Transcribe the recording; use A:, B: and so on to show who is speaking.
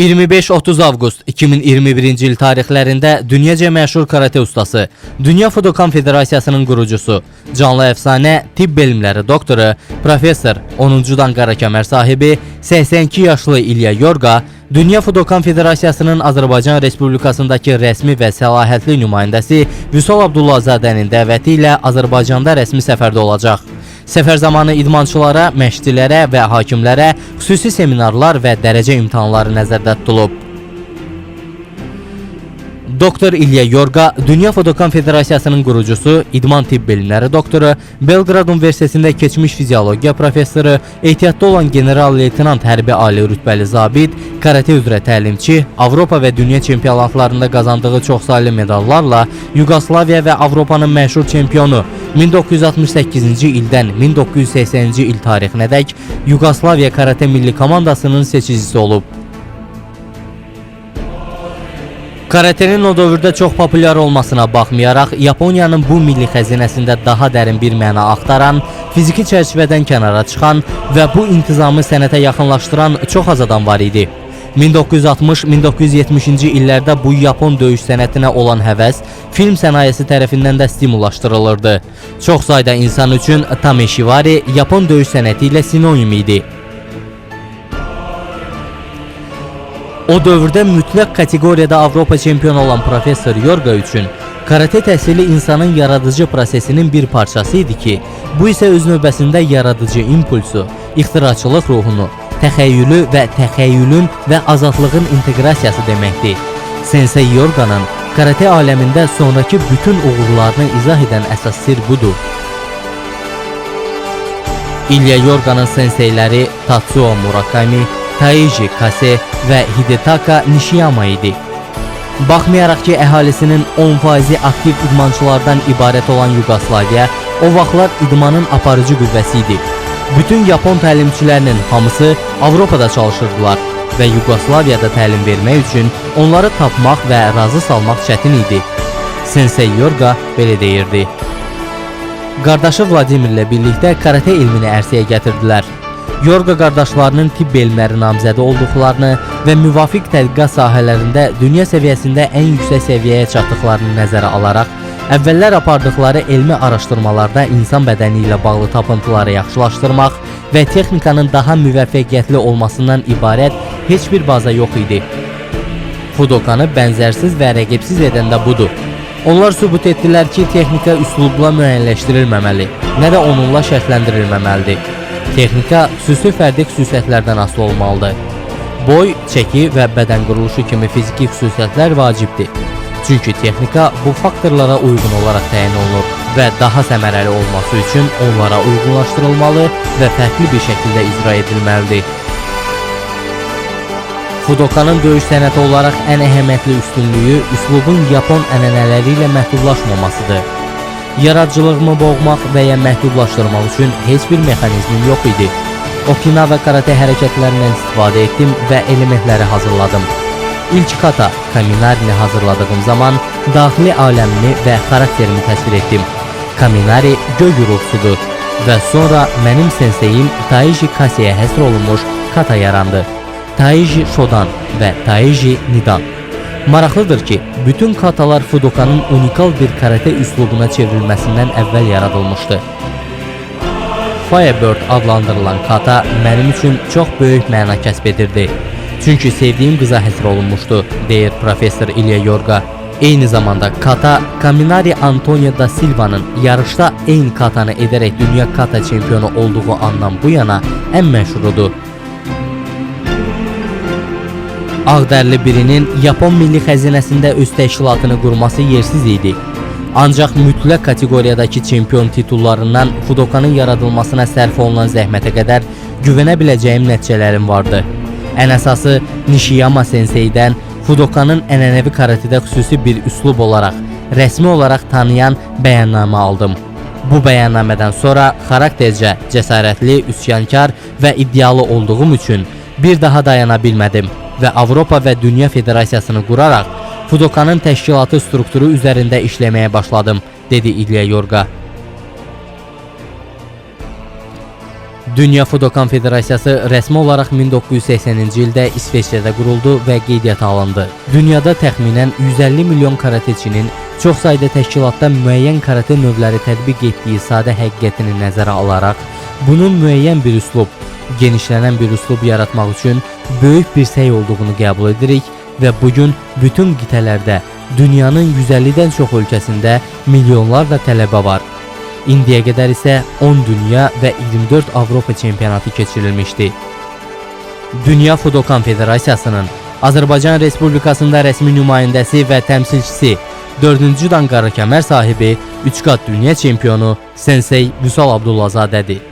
A: 25-30 avqust 2021-ci il tarixlərində dünyaca məşhur karate ustası, Dünya Fudokan Federasiyasının qurucusu, canlı əfsanə, tibb elmləri doktoru, professor, 10-cu dan qara kəmər sahibi 82 yaşlı İlya Yorqa Dünya Fudokan Federasiyasının Azərbaycan Respublikasındakı rəsmi və səlahiyyətli nümayəndəsi Vüsal Abdullahzadənin dəvəti ilə Azərbaycanda rəsmi səfərdə olacaq. Səfər zamanı idmançılara, məşqçilərə və hakimlərə xüsusi seminarlar və dərəcə imtahanları nəzərdə tutulub. Doktor İlya Yorqa, Dünya Fotokan Federasiyasının qurucusu, idman tibb elmləri doktoru, Belqrad Universitetində keçmiş fiziologiya professoru, ehtiyatda olan general-leytenant hərbi ali rütbəli zabit, karate üzrə təlimçi, Avropa və dünya çempionatlarında qazandığı çoxsaylı medallarla Yugoslaviya və Avropanın məşhur çempionu 1968-ci ildən 1980-ci il tarixinədək Yugoslaviya karate milli komandasının seçicisi olub. Karatenin o dövrdə çox populyar olmasına baxmayaraq, Yaponiyanın bu milli xəzinəsində daha dərin bir məna axtaran, fiziki çərçivədən kənara çıxan və bu intizamı sənətə yaxınlaşdıran çox az adam var idi. 1960-1970-ci illərdə bu Yapon döyüş sənətinə olan həvəs film sənayesi tərəfindən də stimullaşdırılırdı. Çox sayda insan üçün Tameshiwari Yapon döyüş sənəti ilə sinonim idi. O dövrdə mütləq kateqoriyada Avropa çempionu olan professor Yorga üçün karate təhsili insanın yaradıcı prosesinin bir parçası idi ki, bu isə öz növbəsində yaradıcı impulsu, ixtiraçılıq ruhunu, təxəyyülü və təxəyyülün və azadlığın inteqrasiyası deməkdir. Sensei Yorganın karate aləmində sonrakı bütün uğurlarını izah edən əsas sir budur. İlya Yorganın senseyləri Tatsuo Murakami, Taiji Kase və Hidetaka Nishiyama idi. Baxmayaraq ki, əhalisinin 10%-i aktiv idmançılardan ibarət olan Yugoslaviya o vaxtlar idmanın aparıcı qüvvəsi idi. Bütün Yapon təlimçilərinin hamısı Avropada çalışırdılar və Yugoslaviyada təlim vermək üçün onları tapmaq və razı salmaq çətin idi. Sensei Yorga belə deyirdi. Qardaşı Vladimirlə birlikdə karate elmini ərsəyə gətirdilər. Yorga qardaşlarının tibb elmləri namizədi olduqlarını və müvafiq tədqiqat sahələrində dünya səviyyəsində ən yüksək səviyyəyə çatdıqlarını nəzərə alaraq, əvvəllər apardıqları elmi araşdırmalarda insan bədəni ilə bağlı tapıntıları yaxşılaşdırmaq və texnikanın daha müvəffəqiyyətli olmasından ibarət heç bir baza yox idi. Fudokanı bənzərsiz və rəqibsiz edən də budur. Onlar sübut etdilər ki, texnika üslubla müəyyənləşdirilməməli, nə də onunla şərtləndirilməməlidir. Texnika xüsusi fərdi xüsusiyyətlərdən asılı olmalıdır. Boy, çəki və bədən quruluşu kimi fiziki xüsusiyyətlər vacibdir. Çünki texnika bu faktorlara uyğun olaraq təyin olunur və daha səmərəli olması üçün onlara uyğunlaşdırılmalı və fərqli bir şəkildə icra edilməlidir. Fudokanın döyüş sənəti olaraq ən əhəmiyyətli üstünlüyü üslubun Yapon ənənələri ilə məhdudlaşmamasıdır. Yaradıcılığımı boğmaq və ya məhdudlaşdırmaq üçün heç bir mexanizmim yox idi. Okinawa karate hərəkətlərindən istifadə etdim və elementləri hazırladım. İlk kata Kaminarini hazırladığım zaman daxili aləmini və xarakterimi təsvir etdim. Kaminari göy gurultusudur və sonra mənim senseyim Taiji Kaseyə həsr olunmuş kata yarandı. Taiji Shodan və Taiji Nidan. Maraqlıdır ki, bütün katalar Fudokanın unikal bir karate üslubuna çevrilməsindən əvvəl yaradılmışdı. Firebird adlandırılan kata mənim üçün çox böyük məna kəsb edirdi. Çünki sevdiyim qıza həsr olunmuşdu, deyir professor İlya Yorga. Eyni zamanda kata Kaminari Antonio da Silva'nın yarışda eyni katanı edərək dünya kata çempionu olduğu andan bu yana ən məşhurudur. Ağdərli birinin Yapon milli xəzinəsində öz təşkilatını qurması yersiz idi. Ancaq mütləq kateqoriyadakı çempion titullarından Fudokanın yaradılmasına sərf olunan zəhmətə qədər güvənə biləcəyim nəticələrim vardı. Ən əsası Nishiyama senseidən Fudokanın ənənəvi karatedə xüsusi bir üslub olaraq, rəsmi olaraq tanıyan bəyannamə aldım. Bu bəyannamədən sonra xaraktercə, cəsarətli, üsyankar və iddialı olduğum üçün bir daha dayana bilmədim və Avropa və Dünya Federasiyasını quraraq Fudokanın təşkilatı strukturu üzərində işləməyə başladım, dedi İlya Yorga. Dünya Fudo Konfederasiyası rəsmi olaraq 1980-ci ildə İsveçrədə quruldu və qeydiyyata alındı. Dünyada təxminən 150 milyon karateçinin çox sayda təşkilatda müəyyən karate növləri tətbiq etdiyi sadə həqiqətini nəzərə alaraq, bunun müəyyən bir üslub, genişlənən bir üslub yaratmaq üçün böyük bir səy olduğunu qəbul edirik və bu gün bütün qitələrdə dünyanın 150-dən çox ölkəsində milyonlarla tələbə var. İndiyə qədər isə 10 dünya və 24 Avropa çempionatı keçirilmişdi. Dünya Fudo Konfederasiyasının Azərbaycan Respublikasında rəsmi nümayəndəsi və təmsilçisi 4-cü dan qara kəmər sahibi 3 qat dünya çempionu Sensei Vüsal Abdullazadədir.